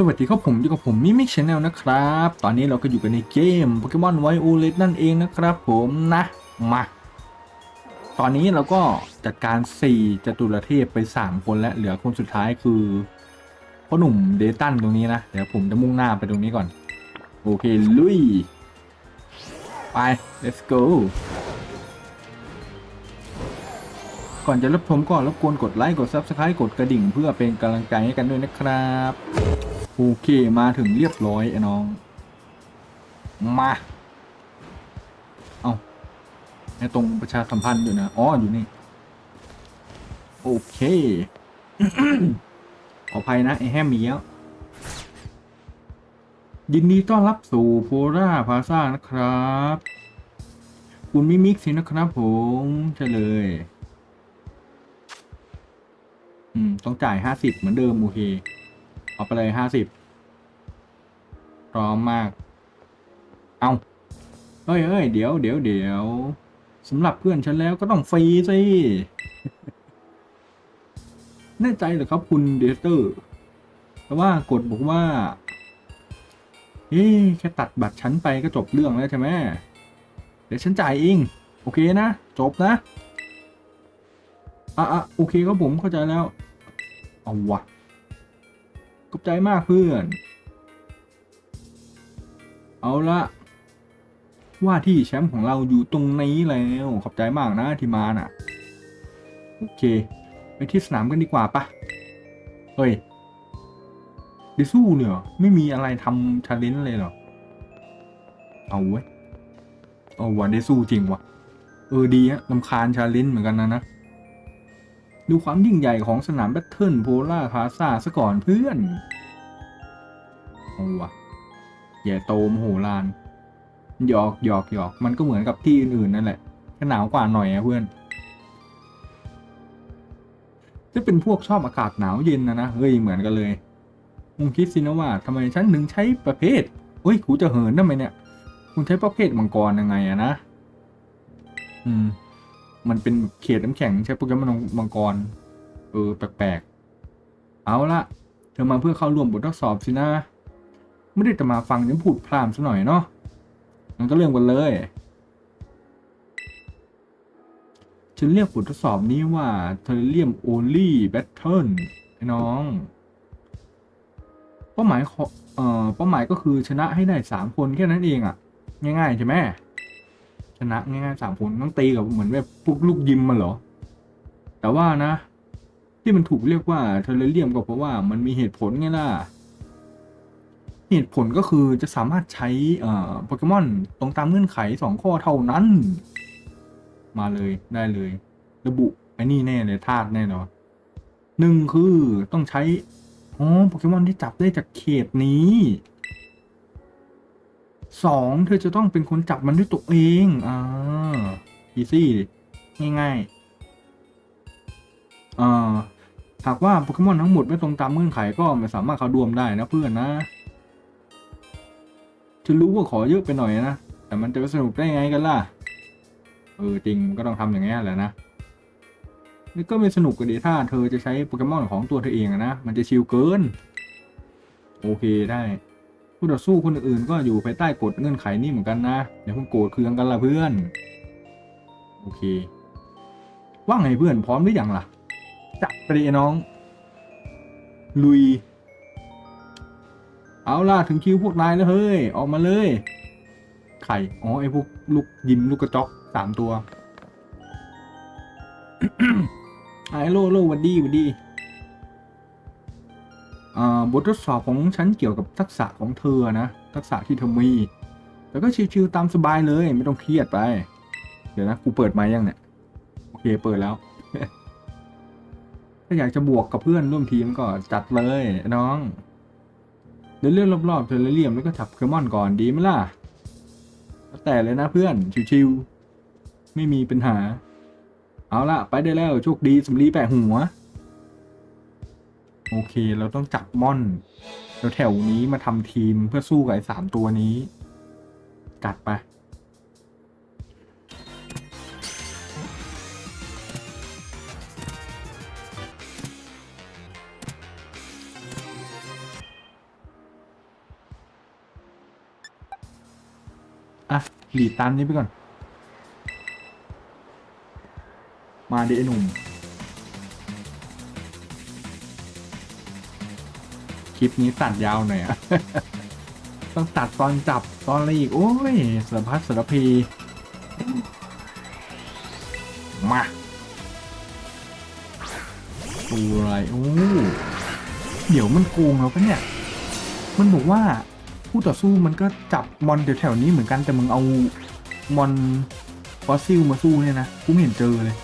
สวัสดีครับผมอยู่กับผมมิมิกชแนลนะครับ ตอนนี้เราก็อยู่กันในเกมโปเกมอนไวโอเลตนั่นเองนะครับผมนะมาตอนนี้เราก็จัดการ4จตุรเทพไป 3 คนแล้วเหลือคนสุดท้ายคือพ่อหนุ่มเดตันตรงนี้นะ เดี๋ยวผมจะมุ่งหน้าไปตรงนี้ก่อน โอเค ลุย ไป let's go ก่อนจะรับชมก็รบกวนกดไลค์ กด Subscribe กดกระดิ่งเพื่อเป็นกำลังใจให้กันด้วยนะครับ โอเคมาถึงเรียบร้อยไอ้น้อง มา เอาไอ้ตรงประชาสัมพันธ์อยู่นะ อ๋อ อยู่นี่ โอเค ขออภัยนะ ไอ้แฮมเมียวยินดีต้อนรับสู่โพราพาซ่านะครับ คุณมิมิกสินะครับผมใช่เลย อืม ต้องจ่ายห้าสิบเหมือนเดิม โอเค เอาไปเลยห้าสิบพร้อมมาก เอาเฮ้ยเฮ้ยเดี๋ยวเดี๋ยวเดี๋ยวสำหรับเพื่อนฉันแล้วก็ต้องฟรีสิแน่ใจเหรอครับคุณเดสเตอร์แต่ว่ากฎบอกว่าเฮ้แค่ตัดบัตรฉันไปก็จบเรื่องแล้วใช่ไหมเดี๋ยวฉันจ่ายเองโอเคนะ จบนะอะอะโอเคครับผมเข้าใจแล้ว เอาวะ ขอบใจมากเพื่อน เอาละว่าที่แชมป์ของเราอยู่ตรงนี้แล้วขอบใจมากนะที่มาน่ะ โอเค ไปที่สนามกันดีกว่าปะเฮ้ยดิสู้เนี่ยเหรอไม่มีอะไรทำชาเลนจ์เลยเหรอ เอาเว้ยเอาว่ะได้สู้จริงวะเออดีอะลำคาญชาเลนจ์เหมือนกันนะนะ ดูความยิ่งใหญ่ของสนามแบทเทิลโพล่าพาซาซะก่อนเพื่อนเอาวะใหญ่โตมโหฬารหยอกหยอกหยอกมันก็เหมือนกับที่อื่นๆนั่นแหละแค่หนาวกว่าหน่อยอะเพื่อนจะเป็นพวกชอบอากาศหนาวเย็นนะนะเฮ้ยเหมือนกันเลยมึงคิดสินะว่าทำไมฉันถึงใช้ประเภทเฮ้ยกูจะเหินทำไมเนี่ยคุณใช้ประเภทมังกรยังไงอะนะอืม มันเป็นเขตน้ำแข็งใช้โปเกมอนมังกร เออ แปลกๆ เอาละเธอมาเพื่อเข้าร่วมบททดสอบสินะ ไม่ได้จะมาฟังฉันพูดพรามซะหน่อยเนาะงั้นก็เริ่มกันเลย ฉันเรียกบททดสอบนี้ว่าเทเรียมโอลี่แบทเทิลไอ้น้อง เป้าหมายขอเอ่อเป้าหมายก็คือชนะให้ได้สามคนแค่นั้นเองอะง่ายๆใช่ไหม ชนะง่ายๆสามคนต้องตีกับเหมือนแบบพวกลูกยิมมาเหรอ แต่ว่านะ ที่มันถูกเรียกว่าเทเลเรียมก็เพราะว่ามันมีเหตุผลไงล่ะ เหตุผลก็คือจะสามารถใช้อ่อโปเกมอนตรงตามเงื่อนไขสองข้อเท่านั้น มาเลยได้เลย ระบุไอ้นี่แน่เลยธาตุแน่นอนหนึ่งคือต้องใช้อ๋อโปเกมอนที่จับได้จากเขตนี้ สองเธอจะต้องเป็นคนจับมันด้วยตัวเองอ่าอีซี่ง่ายๆอ่าหากว่าโปเกมอนทั้งหมดไม่ตรงตามเงื่อนไขก็ไม่สามารถเข้ารวมได้นะเพื่อนนะฉันรู้ว่าขอเยอะไปหน่อยนะ แต่มันจะไปสนุกได้ไงกันล่ะ เออจริงก็ต้องทำอย่างนี้แหละนะนี่ก็ไม่สนุกกันดีถ้าเธอจะใช้โปเกมอนของตัวเธอเองนะ มันจะชิลเกิน โอเคได้ ผู้ต่อสู้คนอื่นก็อยู่ภายใต้กฎเงื่อนไขนี้เหมือนกันนะอย่าเพิ่งโกรธเคืองกันละเพื่อน โอเค ว่าไงเพื่อนพร้อมหรือยังล่ะจับไปดิไอ้น้อง ลุย เอาล่ะถึงคิวพวกนายแล้วเฮ้ย ออกมาเลย ไข่ อ๋อไอพวกลูกยิมลูกกระจอกสามตัวไอ้โลโลวัดดีวัดดีอ่า บททดสอบของฉันเกี่ยวกับทักษะของเธอนะ ทักษะที่เธอมีแต่ก็ชิวๆตามสบายเลยไม่ต้องเครียดไป เดี๋ยวนะกูเปิดไมายังเนี่ย โอเคเปิดแล้ว ถ้าอยากจะบวกกับเพื่อนร่วมทีมก็จัดเลยน้อง เดินเลื่อนรอบๆเทเลเรียมแล้วก็จับเคมอนก่อนดีไหมล่ะแล้วแต่เลยนะเพื่อนชิวๆไม่มีปัญหา เอาละไปได้แล้วโชคดีสำลีแปะหัว โอเค เราต้องจับม่อนแล้วแถวนี้มาทำทีมเพื่อสู้กับไอ้สามตัวนี้ กัดไป อะ หลีดตามนี้ไปก่อน มาเดหนุ่ม คลิปนี้ตัดยาวหน่อยอะต้องตัดตอนจับตอนอะไรอีก โอ้ยสารพัดสารพีมาตัวอะไรโอ้เดี๋ยวมันโกงเราปะเนี่ย มันบอกว่าผู้ต่อสู้มันก็จับมอนแถวๆนี้เหมือนกันแต่มึงเอามอนฟอสซิลมาสู้เนี่ยนะกูไม่เห็นเจอเลย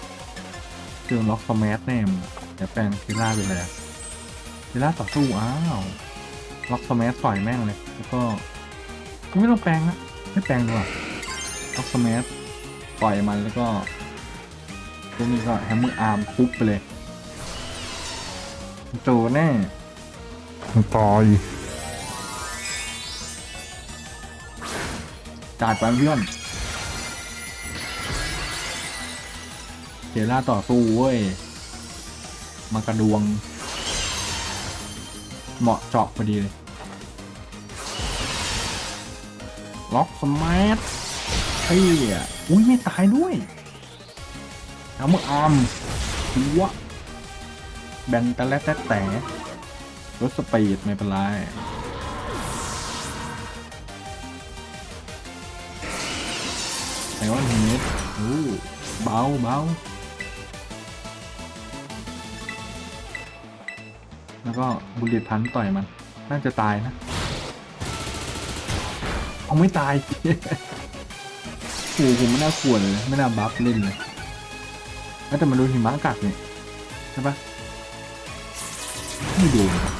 เจอล็อกสแมสแน่มึงเดี๋ยวแปลงเทล่าไปเลยอะ เทล่าต่อสู้อ้าวล็อกสแมสต่อยแม่งเลย แล้วก็ก็ไม่ต้องแปลงละไม่แปลงดีกว่าล็อกสแมสต่อยมันแล้วก็พวกนี้ก็แฮมเมอร์อาร์มทุบไปเลยโจแน่ตายจัดไปเพื่อนเทล่าต่อสู้เว้ย มากระดวง เหมาะเจาะพอดีเลย ล็อกสมาร์ทเฮ้ยอุ้ยไม่ตายด้วยเอามืออาร์มหัวแบนแต่และแต่แต่รถสปีดไม่เป็นไรไอออนเฮดโอ้เบาเบา แล้วก็บุลเลตพันต่อยมัน น่าจะตายนะเอาไม่ตายโอ้โหผมไม่น่าขวดเลย ไม่น่าบัฟเล่นเลยแต่มาดูหิมะกัดเนี่ยใช่ปะไม่โดนครับ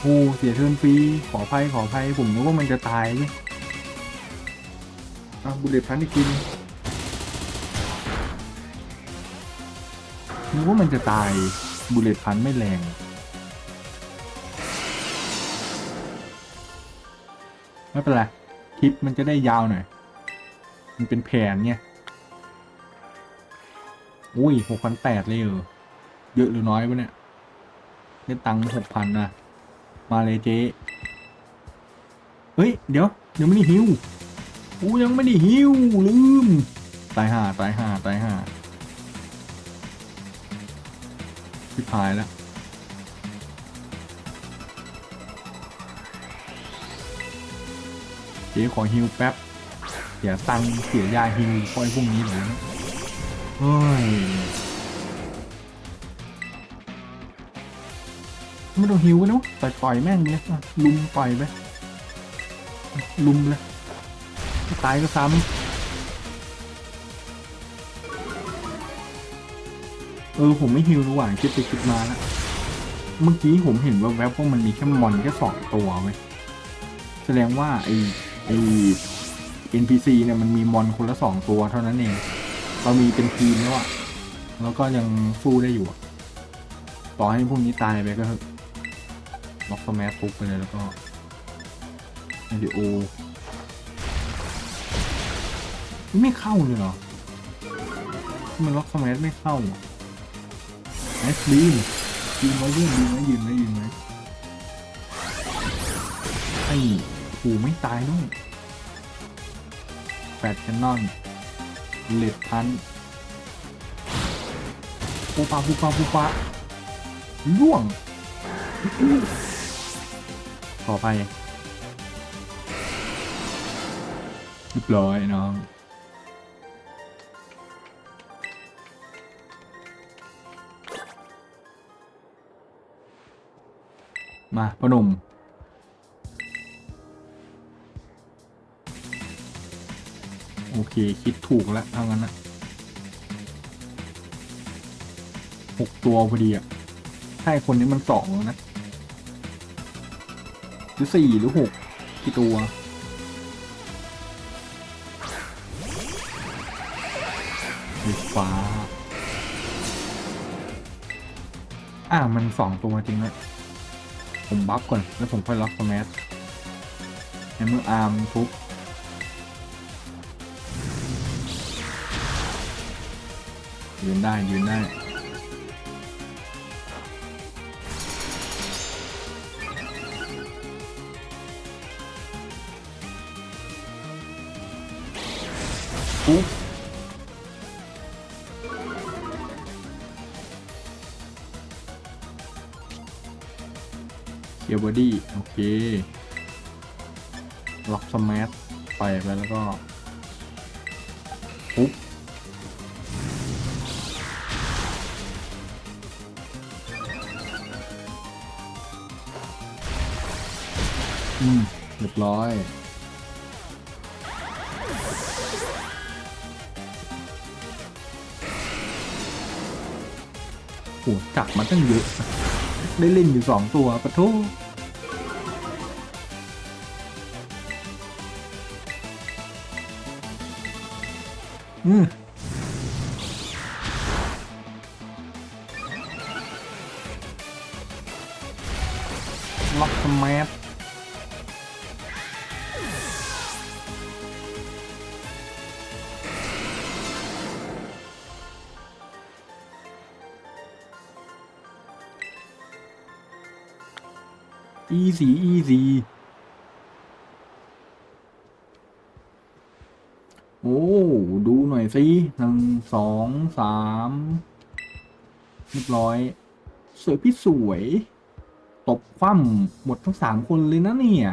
โอ้เสียเทินฟรีขออภัยขออภัยผมนึกว่ามันจะตายเนี่ยอะบุลเลตพันอีกทีนึงนึกว่ามันจะตายบุลเลตพันไม่แรง ไม่เป็นไรคลิปมันจะได้ยาวหน่อย มันเป็นแผนเนี่ยอุ้ยหกพันแปดเลยเหรอเยอะหรือน้อยวะเนี่ยได้ตังค์หกพันนะมาเลยเจ๊เฮ้ย เดี๋ยวเดี๋ยวไม่ได้ฮิวกูยังไม่ได้หิวลืม ตายห่าตายห่าตายห่าพิพายแล้ว เจ๊ขอฮิวแป๊บ เสียตังเสียยาฮิวปล่อยพวกนี้เหรอเนี่ยเฮ้ยไม่ต้องฮิวกันแต่ต่อยแม่งเลยอะลุมต่อยไปลุมเลยตายก็ซ้ำเออผมไม่ฮิวระหว่างคิดไปคิดมาแล้วเมื่อกี้ผมเห็นว่าแวบว่ามันมีแค่มอนแค่สองตัวเว้ยแสดงว่าไอ ไอ้ NPC เนี่ยมันมีมอนคนละสองตัวเท่านั้นเอง เรามีเป็นทีมแล้วอะแล้วก็ยังสู้ได้อยู่ ต่อให้พวกนี้ตายไปก็เถอะล็อกสแมัทุบไปเลยแล้วก็เดี๋ยวโอ ไม่เข้าเลยเหรอ มันล็อกสมัยไม่เข้าไอสบีมยืนไว้ยืนยืนไว้ยืนไว้ยืนไว้ไอ้ หูไม่ตายด้วยแฟดแคนนอนเลดพันปูปาปูปาปูปาล่วง ขอไปเรียบร้อยน้องมาพอหนม เค คิดถูกแล้วเท่านั้นนะหกตัวพอดีอะใช่คนนี้มันสองนะ หรือสี่หรือหกกี่ตัวสีฟ้า อ่ามันสองตัวจริงเลยผมบัฟก่อน แล้วผมค่อยล็อกสมัสในมืออาร์มทุบ ยืนได้ยืนได้อปุ๊บเกียร์บอดี้โอเค ล็อกสมาร์ทไปไปแล้วก็ปุ๊บ อืมเรียบร้อยโอ้จับมาตั้งเยอะ ได้เล่นอยู่สองตัวปะโทอืม อีสีอีสีโอ้ ดูหน่อยสิหนึ่งสองสามเรียบร้อย สวยพี่สวย ตบคว่ำหมดทั้งสามคนเลยนะเนี่ย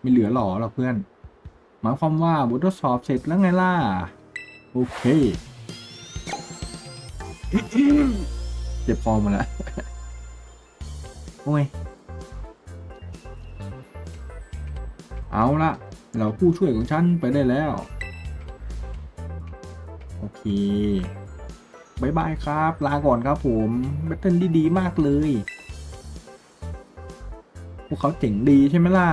ไม่เหลือหรอหรอเพื่อน หมายความว่าบททดสอบเสร็จแล้วไงล่ะ โอเค เจ็บคอมาแล้ว โอ้ย เอาละเราผู้ช่วยของฉันไปได้แล้ว โอเคบายบายครับ ลาก่อนครับผมแบตเทิลดีๆมากเลย พวกเขาเจ๋งดีใช่ไหมล่ะ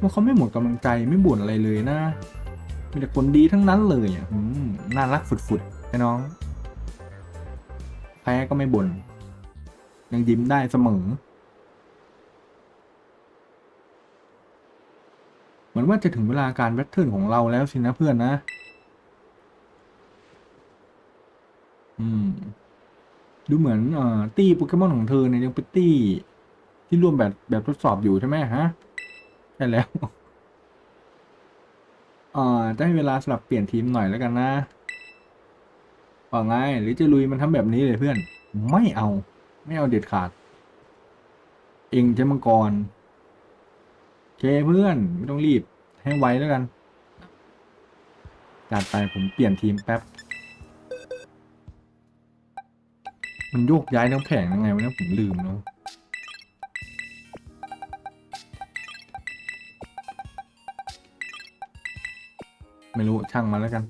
พวกเขาไม่หมดกำลังใจไม่บ่นอะไรเลยนะ มีแต่คนดีทั้งนั้นเลยอะน่ารักฝุดๆไอ้น้อง แพ้ก็ไม่บ่น ยังยิ้มได้เสมอ เหมือนว่าจะถึงเวลาการแบทเทิลของเราแล้วสินะเพื่อนนะ อืม ดูเหมือนเอ่อตี้โปเกมอนของเธอเนี่ยยังเป็นตี้ ที่ร่วมแบบแบบทดสอบอยู่ใช่ไหมฮะใช่แล้วเอ่อจะให้เวลาสลับเปลี่ยนทีมหน่อยแล้วกันนะว่าไงหรือจะลุยมันทำแบบนี้เลยเพื่อน ไม่เอา ไม่เอาเด็ดขาด เองจะมังกรเคเพื่อนไม่ต้องรีบ ให้ไวแล้วกัน จัดไปผมเปลี่ยนทีมแป๊บ มันโยกย้ายทั้งแผงยังไงวะเนี่ยผมลืมแล้วไม่รู้ช่างมาแล้วกัน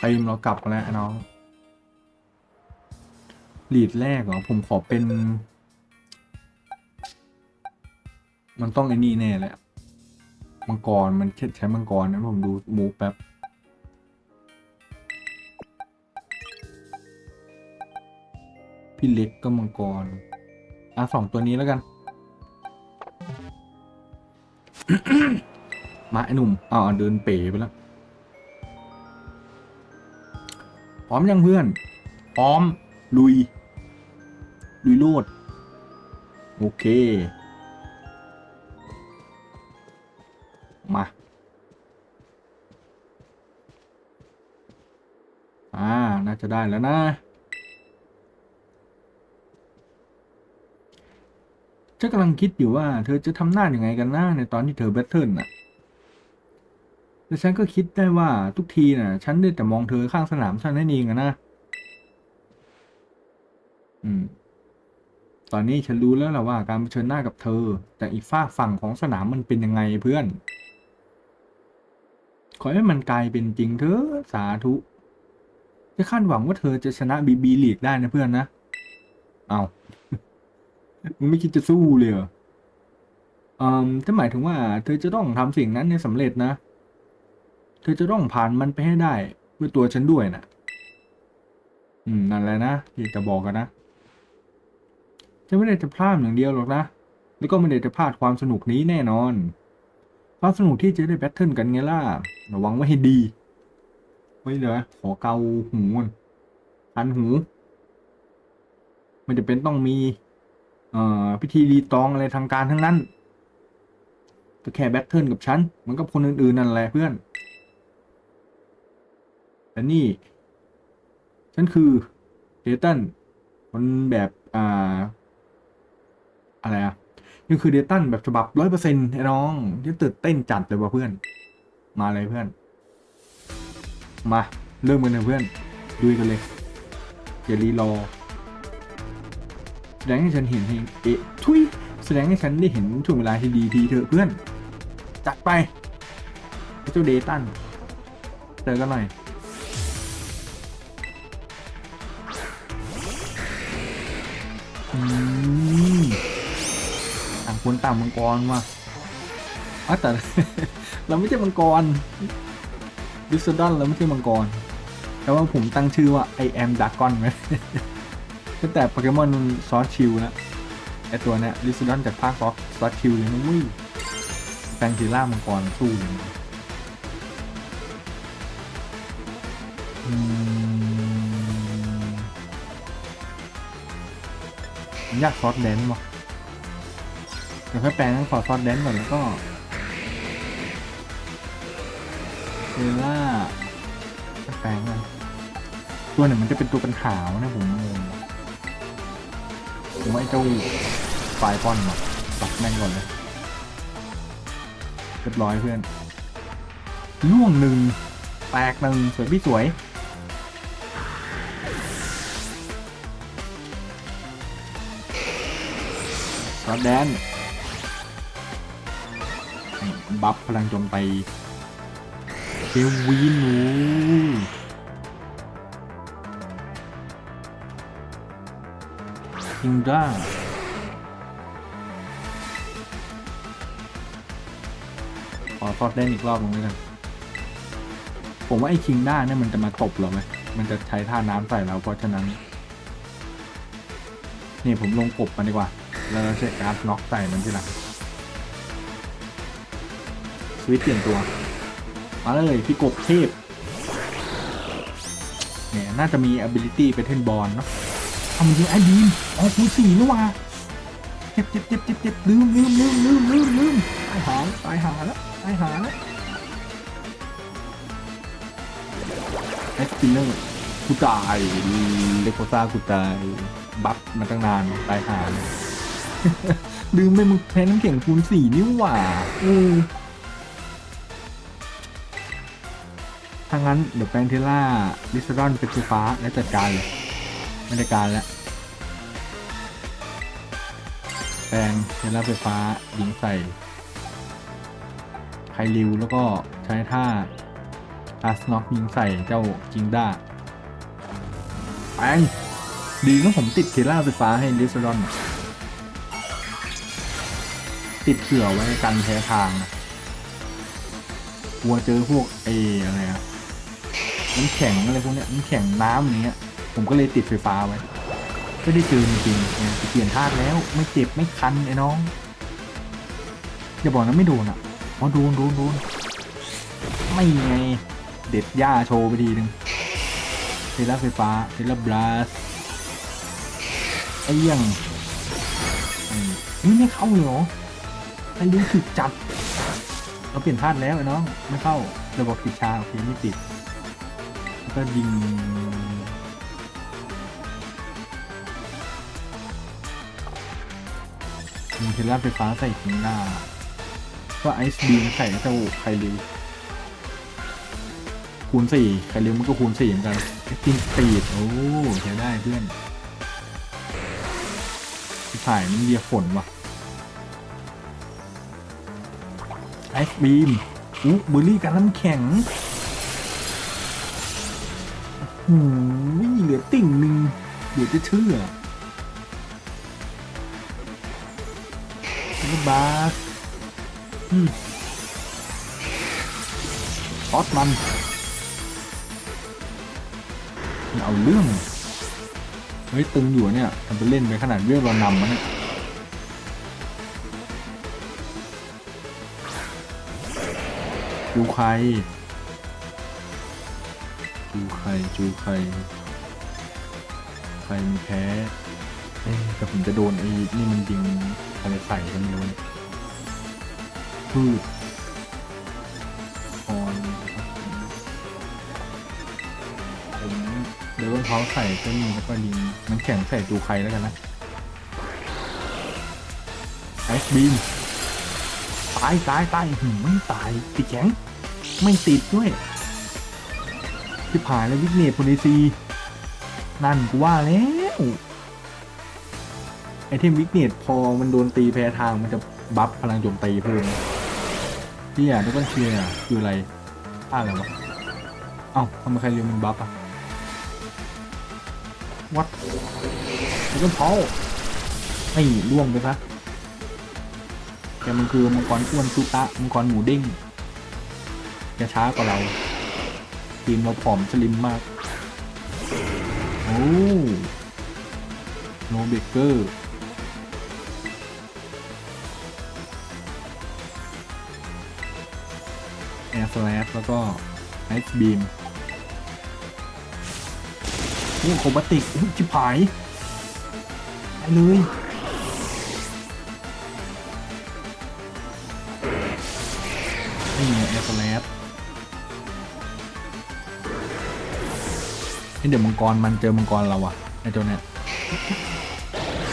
ทีมเรากลับมาแล้วน้อง ลีดแรกเหรอ ผมขอเป็น มันต้องไอ้นี่แน่แหละมังกร มันใช้มังกรนะผมดูมูฟแป๊บพี่เล็กก็มังกร อะสองตัวนี้แล้วกัน มาไอ้หนุ่มอ่าวเดินเป๋ไปแล้ว พร้อมยังเพื่อน พร้อม ลุย ลุยโลด โอเค มา อ่า น่าจะได้แล้วนะเจ้ากำลังคิดอยู่ว่าเธอจะทำหน้าอยังไงกันนะในตอนที่เธอแบทเทิลน่ะแต่ฉันก็คิดได้ว่าทุกทีน่ะ ฉันได้แต่มองเธอข้างสนามเท่านั้นเองนะ อืม ตอนนี้ฉันรู้แล้วแหละว่าการเผชิญหน้ากับเธอ แต่อีกฝากฝั่งของสนามมันเป็นยังไงเพื่อน ขอให้มันกลายเป็นจริงเถอะสาธุ จะคาดหวังว่าเธอจะชนะบีบีลีกได้นะเพื่อนนะ เอามึงไม่คิดจะสู้เลยเหรออืมจะหมายถึงว่า เธอจะต้องทำสิ่งนั้นให้สำเร็จนะ เธอจะต้องผ่านมันไปให้ได้ด้วยตัวฉันด้วยนะอืมนั่นแหละนะที่จะบอกกันนะ จะไม่ได้จะพลาดอย่างเดียวหรอกนะ แล้วก็ไม่ได้จะพลาดความสนุกนี้แน่นอน ความสนุกที่จะได้แบทเทิลกันไงล่ะ ระวังไว้ให้ดี ไว้เดี๋ยวขอเกาหูก่อนคันหู มันจะเป็นต้องมีเอ่อพิธีรีตองอะไรทางการทั้งนั้นก็แค่แบทเทิลกับฉันเหมือนกับคนอื่นๆนั่นแหละเพื่อน แต่นี่ ฉันคือเดตันคนแบบ อ่า อะไรอะนี่คือเดตันแบบฉบับร้อยเปอร์เซ็นต์ไอ้น้องที่ตื่นเต้นจัดเลยว่ะเพื่อน มาเลยเพื่อน มาเริ่มกันเลยเพื่อนดูกันเลยอย่ารีรอแสดงให้ฉันเห็นให้เอ๊ะทุยแสดงให้ฉันได้เห็นช่วงเวลาที่ดีทีเถอะเพื่อน จัดไปเจ้าเดตันเจอกันหน่อย ต่างคนต่างมังกรว่ะอ๋อแต่ เราไม่ใช่มังกรดิสดอนเราไม่ใช่มังกร แต่ว่าผมตั้งชื่อว่า I am Dragon ไหมตั้งแต่โปเกมอนซอสชิลแล้วไอตัวเนี้ยลิซดอนจากภาคซอสซอสชิลเลยนะมุ้ยแปลงทีล่ามังกรสู้เลยอืมผมอยากซอสแดนซ์ว่ะ ดี๋ยวค่อยแปลงให้ขอซอสแดนก่อนแล้วก็เทล่าแปลงกันตัวหนึ่งมันจะเป็นตัวเป็นขาวนะผมงงผมว่าไอ้เจ้าไฟป้อนมาตัดแม่งก่อนเลยเรียบร้อยเพื่อนล่วงหนึ่งแตกหนึ่งสวยพี่สวยซอสแดน บัฟพลังโจมตีเฮลวีนูคิงด้าขอซอสเล่นอีกรอบหนึงด้วยกันผมว่าไอ้คิงด้าเนี่ยมันจะมาตบเราไหมมันจะใช้ท่าน้ำใส่เราเพราะฉะนั้นนี่ผมลงกบมันดีกว่า แล้วเราใช้การ์ดน็อกใส่มันทีหลัง สวิตเปลี่ยนตัว มาเลยพี่กบเทพเนี่ยน่าจะมี ability ไปเทนบอลเนาะทำมันยิงไอ้บีมอ๋อคูณสี่นี่หว่าเจ็บเจ็บเจ็บเจ็บเจ็บลืมลืมลืมลืมลืมลืมตายหาตายหาแล้วตายหาแล้วเอสปินเนอร์กูตายเลโคซ่ากูตายบัฟมาตั้งนานตายหาลยลืมไปมึงแพ้น้ำแข็งคูณสี่นี่หว่าอือ ถ้างั้นเดี๋ยวแปลงเทล่าลิซารอนเป็นไฟฟ้าแล้วจัดการเลยไม่ได้การแล้ว แปลงเทล่าไฟฟ้ายิงใส่ไคลิวแล้วก็ใช้ท่าอาสน็อกยิงใส่เจ้าจิงด้าแปลงดีนะผมติดเทล่าไฟฟ้าให้ลิซารอนติดเผื่อไว้กันแพ้ทางนะกลัวเจอพวกเออะไรอะ น้ำแข็งอะไรพวกเนี้ยน้ำแข็งน้ำอย่างเงี้ย ผมก็เลยติดไฟฟ้าไว้ไม่ได้เจอจริงๆเนี่ยเปลี่ยนธาตุแล้วไม่เจ็บไม่คันไอ้น้องอย่าบอกนะไม่โดนอะอ๋อโดนโดนโดนไม่ไงเด็ดหญ้าโชว์ไปทีหนึ่งเทเลไฟฟ้าเทเลบลัสไอ้ยังนี่ไม่เข้าเลยเหรอไอ้รู้สึกจัดเราเปลี่ยนธาตุแล้วไอ้น้องไม่เข้าราบอกติดชาโอเคไม่ติด ก็ยิงยิงเทล่าไฟฟ้าใส่ทิ้งหน้าก็ไอซ์บีมใส่เจ้าไคลิวคูณสี่ไคลิวมันก็คูณสี่เหมือนกันจริงสปีดโอ้ใช้ได้เพื่อนถ่ายมันเดียฝนว่ะไอซ์บีมอู้เบอร์รี่กันน้ำแข็ง โอ้โหเหลือติ่งหนึ่งเดี๋ยวจะเชื่อลูกบาสอืมออสมันมันเอาเรื่อง เฮ้ยตึงอยู่เนี่ยทำไปเล่นไปขนาดเวลเรานำมันเนี่ยจูใคร จูใครจูใคร ใครมีแพ้เอ๊ะแต่ผมจะโดนไอ้นี่มันยิงอะไรใส่กันเนี่ยวะเนี่ยพืชคอนผมเดี๋ยวต้องเขาใส่ก็มีแล้วก็ดินน้ำแข็งใส่ตูไครแล้วกันนะไอซ์บีมตายตายตายหืมไม่ตายติดแข็งไม่ติดด้วย ที่ผ่านแล้ววิกเนตโพลิซีนั่นกูว่าแล้วไอเทมวิกเนตพอมันโดนตีแพ้ทางมันจะบัฟพลังโจมตีเพิ่มที่อยากทุกคนเชียร์คืออะไรท่าอะไรวะเอ้าทำไมใครเรียนมันบัฟอะวัดแล้วก็เพาไม่ล่วงไปซะแกมันคือมังกรอ้วนซุตะมังกรหมูเด้งแกช้ากว่าเรา ทีมเราผอมสลิมมาก โอ้โนเบเกอร์แอร์สแลชแล้วก็ไอซ์บีมนี่โคบัติกอุ๊ยจิบหายไปเลยนี่ไงแอร์สแลช นี่เดี๋ยวมังกรมันเจอมังกรเราอะไอตัวเนี้ย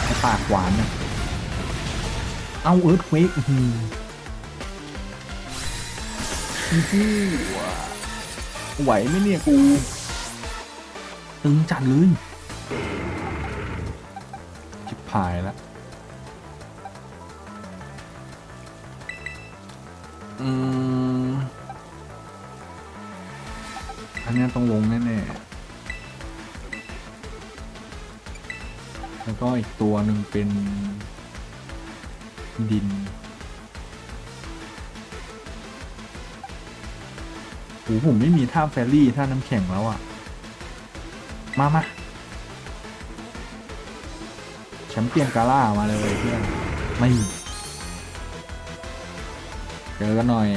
ไอปากหวานเนี่ยเอาเอิร์ธเวกอื้อหืออื้อหือไหวไหมเนี่ยกูตึงจัดเลยชิบหายละอืมอันนี้ต้องลงแน่ๆ แล้วก็อีกตัวหนึ่งเป็นดิน โอ้ผมไม่มีท่าแฟรี่ท่าน้ำแข็งแล้วอะมามาแชมเปี้ยนกาล่ามาเลยเพื่อนไม่เจอกันหน่อย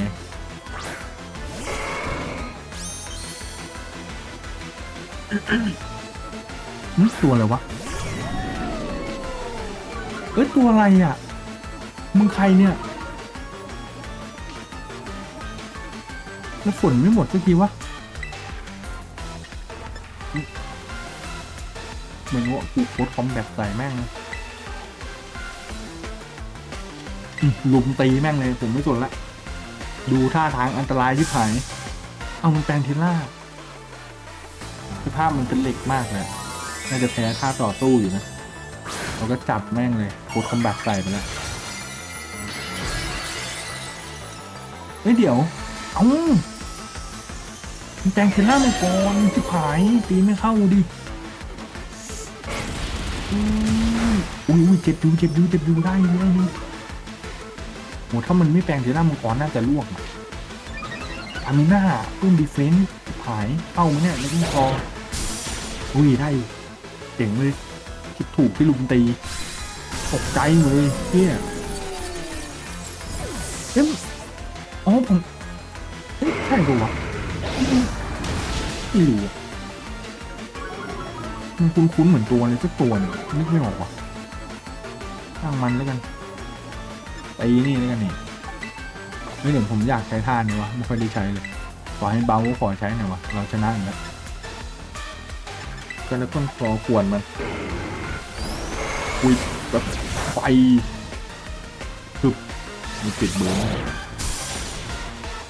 นี่ตัวอะไรวะ เอ้ยตัวอะไรอะ มึงใครเนี่ย แล้วฝนไม่หมดสักทีวะ เหมือนว่ากูโคตรคอมแบบใส่แม่งเลยลุมตีแม่งเลย ผมไม่สนละ ดูท่าทางอันตรายที่ผาย เอามันแปลงเทล่าสภาพมันเป็นเหล็กมากเลยน่าจะแพ้ท่าต่อสู้อยู่นะ เราก็จับแม่งเลยโคตรคอมแบบใส่ไปแล้วเฮ้ยเดี๋ยว เอ้ามันแปลงเทล่ามังกรชิบหาย ตีไม่เข้าดิ อุ้ยอุ้ยเจ็บดูเจ็บดูเจ็บดูได้อยู่ได้อยู่โหถ้ามันไม่แปลงเทล่ามังกรน่าจะลวกอะทามิน่าเพิ่มดีเฟนส์หายเข้าไหมเนี่ยแล้วก็พออุ้ยได้เจ๋งเลย คิดถูกที่ลุมตีตกใจหมดเลยเฮียเอ๊ะอ๋อผมเอ๊ะใช่ปะวะไม่รู้มันคุ้นๆเหมือนตัวเลยสักตัวนึงนึกไม่ออกว่ะช่างมันแล้วกันไปนี่แล้วกันนี่ไม่เดี๋ยวผมอยากใช้ท่านี้วะไม่ค่อยได้ใช้เลยขอให้เบาก็ขอใช้หน่อยวะเราชนะอีกแล้วก็แล้วต้องคอขวนมัน อุ้ยแบบไฟคือมีปิดเบอร์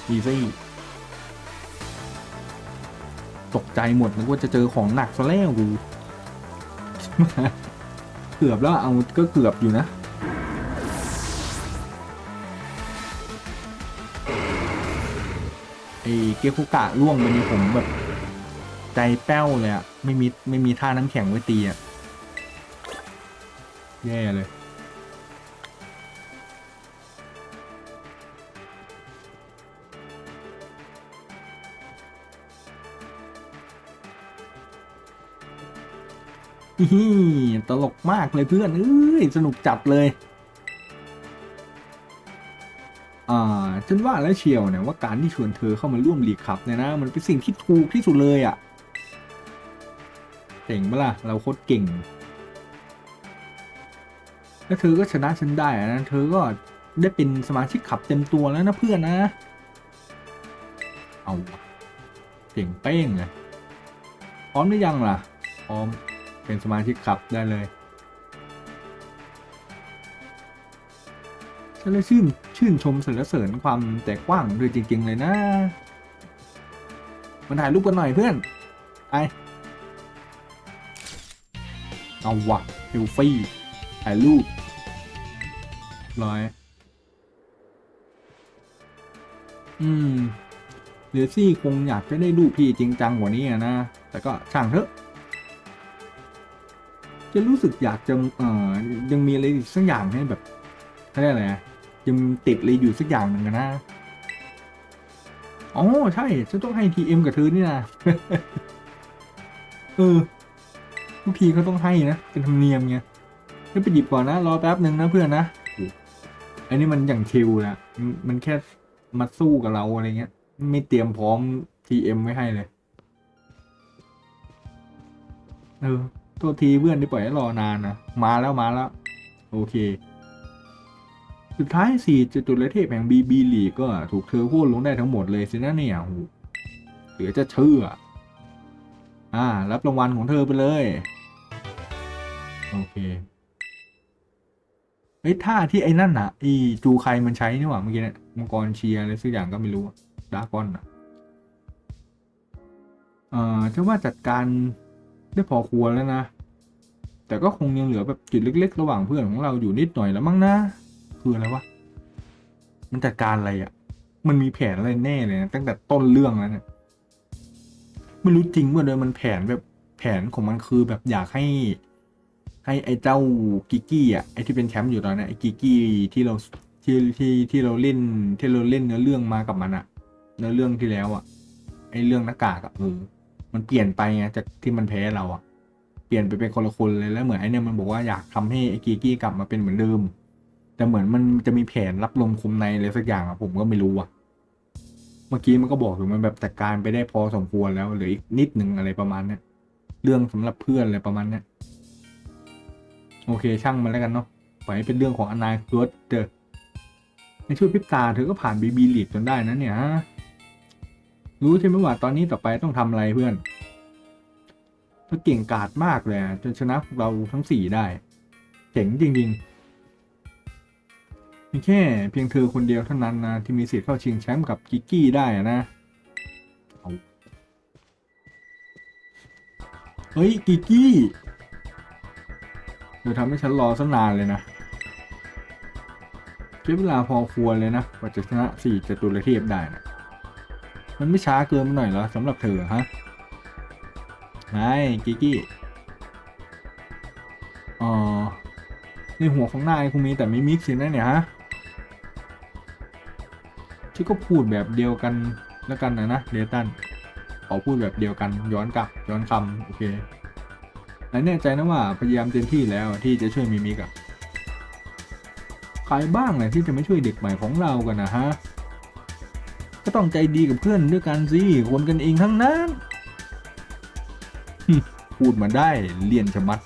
อีซี่ตกใจหมดนึกว่าจะเจอของหนักซะแล้วกูเกือบแล้วเอาก็เกือบอยู่นะไอ้เกียคุกะล่วงไปนี่ผมแบบ ใจแป้วเลยอะไม่มีไม่มีท่าน้ำแข็งไว้ตีอะ แย่เลยฮิฮิตลกมากเลยเพื่อน เอ้ย สนุกจัดเลย อ่า ฉันว่าแล้วเชียวเนี่ยว่าการที่ชวนเธอเข้ามาร่วมลีกคับเนี่ยนะ มันเป็นสิ่งที่ถูกที่สุดเลยอะ่ะเก่งปะล่ะ เราโคตรเก่ง แล้วเธอก็ชนะฉันได้นะเธอก็ได้เป็นสมาชิกขับเต็มตัวแล้วนะเพื่อนนะ เอาเก่งเป้งเลยพร้อมหรือยังล่ะ พร้อมเป็นสมาชิกขับได้เลยฉันเลยชื่นชื่นชมสรรเสริญความแต่กว้างด้วยจริง ๆ เลยนะมาถ่ายรูปกันหน่อยเพื่อนไปเอาวะเซลฟี่ถ่ายรูป ร้อย อืมเดซี่คงอยากจะได้รูปพี่จริงจังกว่านี้นะ แต่ก็ช่างเถอะ จะรู้สึกอยากจะเอ่อยังมีอะไรสักอย่างให้แบบเขาเรียกอะไรอะยังติดอะไรอยู่สักอย่างหนึ่งนะอ๋อใช่ฉันต้องให้ทีเอ็มกับเธอนี่นะเออทุกทีเขาต้องให้นะเป็นธรรมเนียมไงไม่ไปหยิบก่อนนะ รอแป๊บหนึ่งนะเพื่อนนะ อันนี้มันอย่างชิลนะมันมันแค่มาสู้กับเราอะไรเงี้ย ไม่เตรียมพร้อมทีเอ็มไว้ให้เลย เออโทษทีเพื่อนที่ปล่อยให้รอนานนะมาแล้วมาแล้ว โอเค สุดท้ายสี่จตุรเทพแห่งบีบีลีก็ถูกเธอโค่นลงได้ทั้งหมดเลยสินะเนี่ยเหลือจะเชื่อ อ่า รับรางวัลของเธอไปเลย โอเค เฮ้ยท่าที่ไอ้นั่นน่ะไอีจูใครมันใช้นี่หว่าเมื่อกี้เนี่ยมังกรเชียร์อะไรสักอย่างก็ไม่รู้ดากอนอะเอ่อจะว่าจัดการได้พอควรแล้วนะ แต่ก็คงยังเหลือแบบจุดเล็ก ๆ ระหว่างเพื่อนของเราอยู่นิดหน่อยแล้วมั้งนะ คืออะไรวะ มันจัดการอะไรอะ่ะ มันมีแผนอะไรแน่เลยนะตั้งแต่ต้นเรื่องแล้วเนี่ยไม่รู้จริงว่าเลยมันแผนแบบแผนของมันคือแบบอยากให้ ให้ไอ้เจ้ากิกกี้อะไอ้ที่เป็นแชมป์อยู่ตอนนี้ไอ้กิกกี้ที่เราที่ที่ที่เราเล่นที่เราเล่นเนื้อเรื่องมากับมันอะเนื้อเรื่องที่แล้วอะไอ้เรื่องหน้ากากอะเออมันเปลี่ยนไปไงจากที่มันแพ้เราอะเปลี่ยนไปเป็นคนละคนเลยแล้วเหมือนไอ้เนี่ยมันบอกว่าอยากทำให้ไอ้กิกกี้กลับมาเป็นเหมือนเดิมแต่เหมือนมันจะมีแผนรับลมคมในอะไรสักอย่างอะผมก็ไม่รู้อะเมื่อกี้มันก็บอกอยู่มันแบบจัดการไปได้พอสมควรแล้วหลืออีกนิดหนึ่งอะไรประมาณเนี้ยเรื่องสำหรับเพื่อนอะไรประมาณเนี้ย โอเคช่างมันแล้วกันเนาะปล่อยให้เป็นเรื่องของอนาคตเถอในช่วงพิบตาเธอก็ผ่านบีบีลีดจนได้นะเนี่ยรู้ใช่ไหมว่าตอนนี้ต่อไปต้องทำอะไรเพื่อนเธอเก่งกาจมากเลยจนชนะพวกเราทั้งสี่ได้เจ๋งจริงๆมีแค่เพียงเธอคนเดียวเท่านั้นนะที่มีสิทธิ์เข้าชิงแชมป์กับกิกกี้ได้นะเฮ้ยกิกกี้ เธอทำให้ฉันรอสักนานเลยนะใช้เวลาพอควรเลยนะกว่าจะชนะสี่จตุรเทพได้นะมันไม่ช้าเกินไปหน่อยเหรอสำหรับเธอฮะไงกิกกี้อ๋อในหัวของนายคงมีแต่ไม่มิกซ์สินะเนี่ยฮะฉันก็พูดแบบเดียวกันแล้วกันนะนะเดตันขอพูดแบบเดียวกันย้อนกลับย้อนคำโอเค นายแน่ใจนะว่าพยายามเต็มที่แล้วที่จะช่วยมิมิกอะใครบ้างเลยที่จะไม่ช่วยเด็กใหม่ของเรากันนะฮะ ก็ต้องใจดีกับเพื่อนด้วยกันสิคนกันเองทั้งนั้นพูดมาได้เลียนชะมัด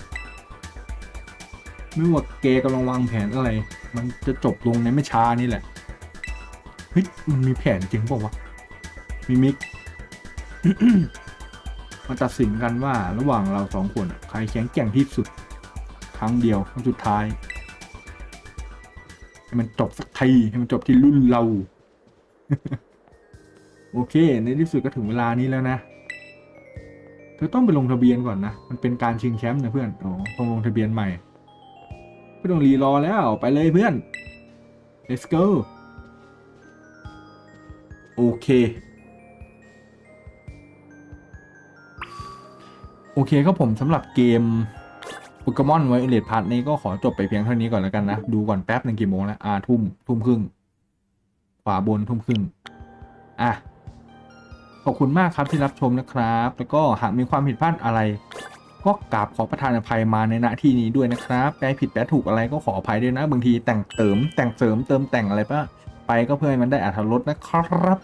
ไม่ว่าแกกำลังวางแผนอะไร มันจะจบลงในไม่ช้านี่แหละ เฮ้ย มันมีแผนจริงป่าวะมีมิก มาตัดสินกันว่าระหว่างเราสองคนใครแข็งแกร่งที่สุด ครั้งเดียวครั้งสุดท้าย ให้มันจบสักทีให้มันจบที่รุ่นเรา โอเค ในที่สุดก็ถึงเวลานี้แล้วนะเธอต้องไปลงทะเบียนก่อนนะ มันเป็นการชิงแชมป์นะเพื่อนอ๋อต้องลงทะเบียนใหม่ไม่ต้องรีรอแล้วไปเลยเพื่อน let's go โอเค โอเคครับผมสำหรับเกมโปเกมอนไวโอเลตพาร์ทนี้ก็ขอจบไปเพียงเท่านี้ก่อนแล้วกันนะ ดูก่อนแป๊บหนึ่งกี่โมงแล้วอ่าทุ่มทุ่มครึ่ง ขวาบนทุ่มครึ่ง อะ ขอบคุณมากครับที่รับชมนะครับ แล้วก็หากมีความผิดพลาดอะไร ก็กราบขอประทานอภัยมาในณที่นี้ด้วยนะครับแปลผิดแปลถูกอะไรก็ขออภัยด้วยนะ บางทีแต่งเติมแต่งเสริมเติมแต่งอะไรปะไปก็เพื่อให้มันได้อัธรสนะครับ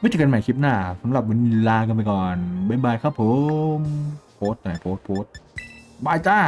ไว้เจอกันใหม่คลิปหน้าสำหรับวันนี้ลากันไปก่อน บ๊ายบายครับผม โพสต์หน่อยโพสต์โพสต์บายจ้า